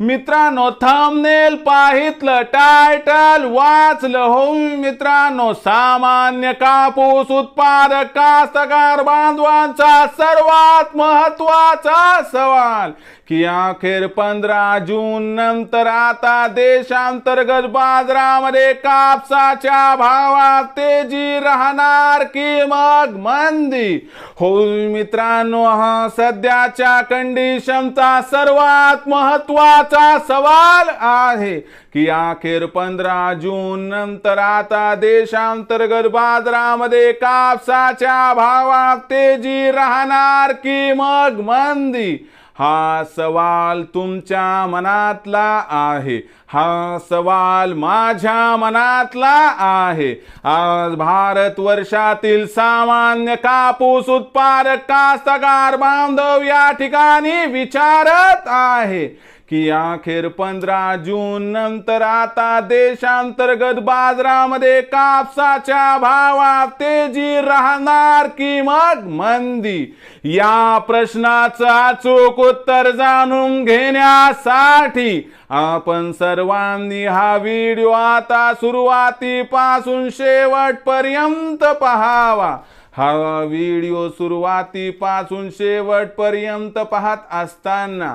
मित्रांनो thumbnail पाहितलं title वाचलं हो मित्रांनो सामान्य कापूस उत्पादक कास्तकार बांधवांचा सर्वात महत्त्वाचा सवाल की अखेर पंधरा जून नंतर आता देशांतर्गत बाजारामध्ये कापसाच्या भावात तेजी राहणार की मग मंदी? हो मित्रांनो हा सध्याच्या कंडिशनचा सर्वात महत्त्वाचा सवाल आहे की अखेर पंधरा जून नंतर आता देशांतर्गत बाजारामध्ये कापसाच्या भावात तेजी राहणार की मग मंदी? हा सवाल तुमच्या मनातला आहे. हा सवाल माझ्या मनातला आहे. आज भारत वर्षातील सामान्य कापूस उत्पादक कास्तकार बांधव या ठिकाणी विचारत आहे की अखेर पंधरा जून नंतर आता देशांतर्गत बाजारामध्ये कापसाच्या भावात तेजी राहणार की मग मंदी? या प्रश्नाचं अचूक उत्तर जाणून घेण्यासाठी आपण सर्व सर्वांनी हा व्हिडिओ आता सुरुवातीपासून शेवटपर्यंत पहावा. हा व्हिडिओ सुरुवातीपासून शेवटपर्यंत पाहत असताना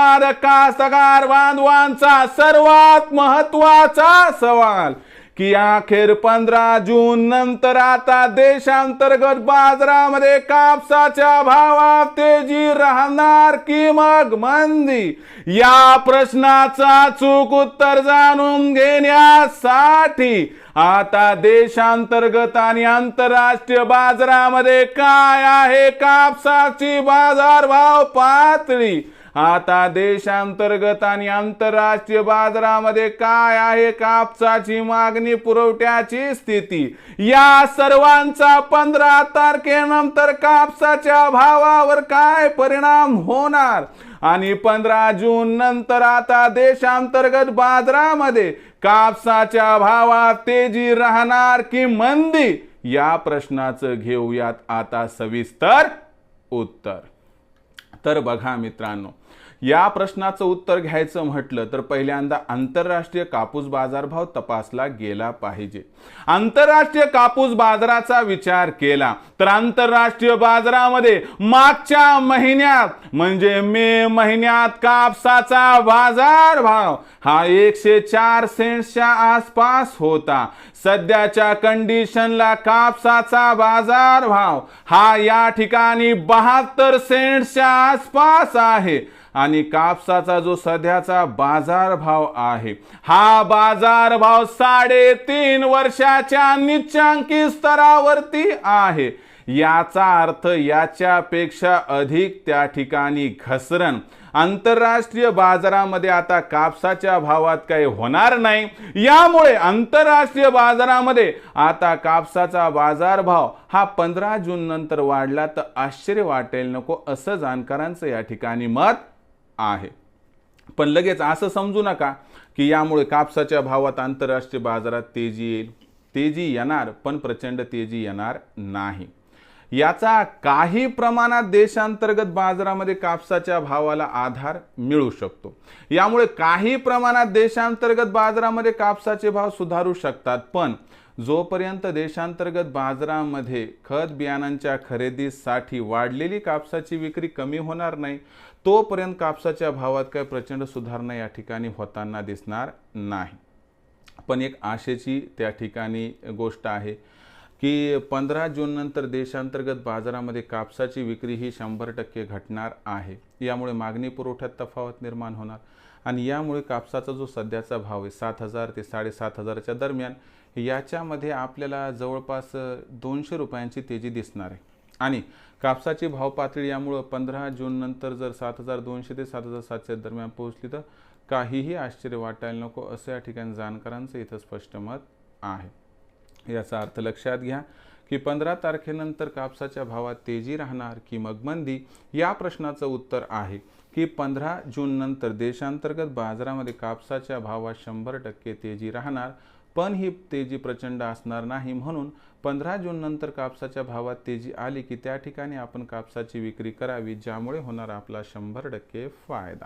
कास्तकार बांधवांचा सर्वात महत्त्वाचा सवाल. की अखेर पंधरा जून नंतर आता देशांतर्गत बाजारामध्ये कापसाच्या भावात तेजी राहणार की मग मंदी? या प्रश्नाचा चूक उत्तर जाणून घेण्यासाठी आता देशांतर्गत आणि आंतरराष्ट्रीय बाजारामध्ये काय आहे? कापसाची बाजारभाव पातळी. आता देशांतर्गत आणि आंतरराष्ट्रीय बाजारामध्ये काय आहे कापसाची मागणी पुरवठ्याची स्थिती? या सर्वांचा पंधरा तारखेनंतर कापसाच्या भावावर काय परिणाम होणार? आणि पंधरा जून नंतर आता देशांतर्गत बाजारामध्ये कापसाच्या भावात तेजी राहणार की मंदी? या प्रश्नाचं घेऊयात आता सविस्तर उत्तर. तर बघा मित्रांनो या प्रश्नाचं उत्तर घ्यायचं म्हटलं तर पहिल्यांदा आंतरराष्ट्रीय कापूस बाजारभाव तपासला गेला पाहिजे. आंतरराष्ट्रीय कापूस बाजाराचा विचार केला तर आंतरराष्ट्रीय बाजारामध्ये मागच्या महिन्यात म्हणजे मे महिन्यात कापसाचा बाजारभाव हा एकशे चार सेंट्सच्या आसपास होता. सध्याच्या कंडिशनला कापसाचा बाजारभाव हा या ठिकाणी बहात्तर सेंट्सच्या आसपास आहे. आणि कापसाचा जो सध्याचा बाजारभाव आहे हा बाजारभाव साडेतीन वर्षाच्या निच्चांकी स्तरावरती आहे. याचा अर्थ याच्यापेक्षा अधिक त्या ठिकाणी घसरण. आंतरराष्ट्रीय बाजारामध्ये आता कापसाच्या भावात काही होणार नाही. यामुळे आंतरराष्ट्रीय बाजारामध्ये आता कापसाचा बाजारभाव हा पंधरा जून नंतर वाढला तर आश्चर्य वाटेल. नको असं जाणकारांचं या ठिकाणी मत आहे. पण लगेच असं समजू नका की यामुळे कापसाच्या भावात आंतरराष्ट्रीय बाजारात तेजी येईल. तेजी येणार पण प्रचंड तेजी येणार नाही. याचा काही प्रमाणात देशांतर्गत बाजारामध्ये कापसाच्या भावाला आधार मिळू शकतो. यामुळे काही प्रमाणात देशांतर्गत बाजारामध्ये कापसाचे भाव सुधारू शकतात पण जोपर्यंत देशांतर्गत बाजारामध्ये खत बियाणांच्या खरेदीसाठी वाढलेली कापसाची विक्री कमी होणार नाही तोपर्यंत कापसाच्या भावात काही प्रचंड सुधारणा या ठिकाणी होताना दिसणार नाही. पण एक आशेची त्या ठिकाणी गोष्ट आहे की पंधरा जून नंतर देशांतर्गत बाजारामध्ये कापसाची विक्री ही शंभर टक्के घटणार आहे. यामुळे मागणी पुरवठ्यात तफावत निर्माण होणार. आणि यामुळे कापसाचा जो सध्याचा भाव आहे सात हजार ते साडेसात हजाराच्या दरम्यान याच्यामध्ये आपल्याला जवळपास दोनशे रुपयांची तेजी दिसणार आहे. आणि कापसाची भाव पातळी यामुळं पंधरा जून नंतर जर सात हजार दोनशे ते सात हजार सातशे दरम्यान पोहोचली तर काहीही आश्चर्य वाटायला नको असं या ठिकाणी जाणकारांचं इथं स्पष्ट मत आहे. याचा अर्थ लक्षात घ्या की पंधरा तारखेनंतर कापसाच्या भावात तेजी राहणार की मग मंदी या प्रश्नाचं उत्तर आहे की पंधरा जून नंतर देशांतर्गत बाजारामध्ये कापसाच्या भावात शंभर टक्के तेजी राहणार पण ही तेजी प्रचंड असणार नाही म्हणून पंधरा जून नंतर कापसाच्या भावात तेजी आली की त्या ठिकाणी आपण कापसाची विक्री करावी ज्यामुळे होणार आपला शंभर टक्के फायदा.